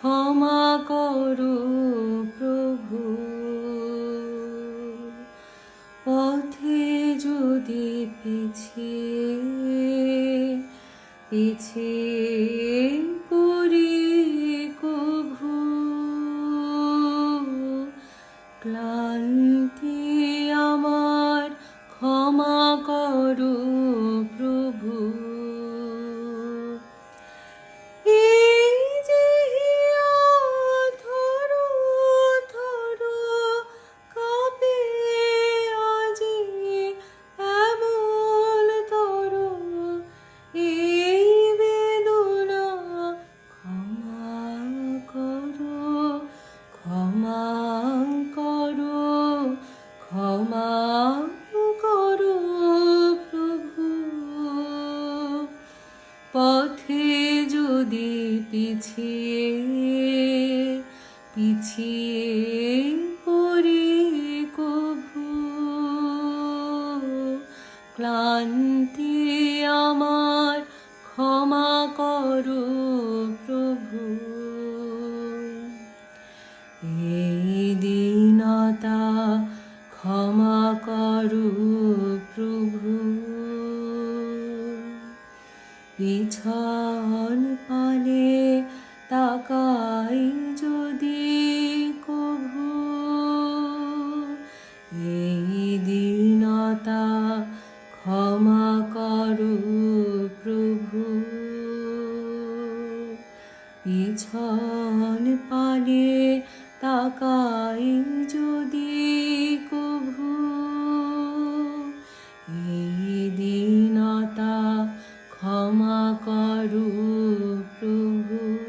ক্ষমা করো প্রভু। পথে যদি পিছিয়ে পিছিয়ে পড়ি কভু ক্লান্তি পিছিয়ে পিছিয়ে পড়ি কভু ক্লান্তি আমার ক্ষমা করো প্রভু এই দীনতা ক্ষমা করো প্রভু পিছন পানে তাকাই যদি কভু এই দীনতা ক্ষমা করো প্রভু। পিছন পানে তাকাই যদি কভু এই দীনতা ক্ষমা করো প্রভু।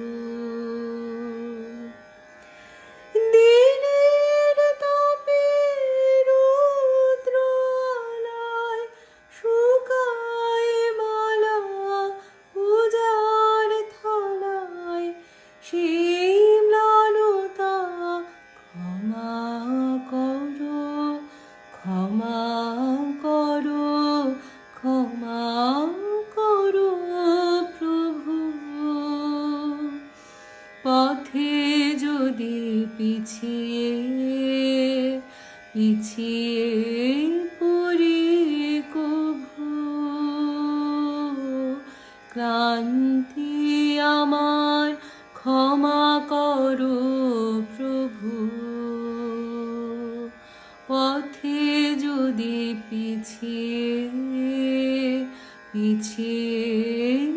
পথে যদি পিছিয়ে পিছিয়ে পড়ি কভু ক্লান্তি আমার ক্ষমা করো প্রভু। পথে যদি পিছিয়ে পিছিয়ে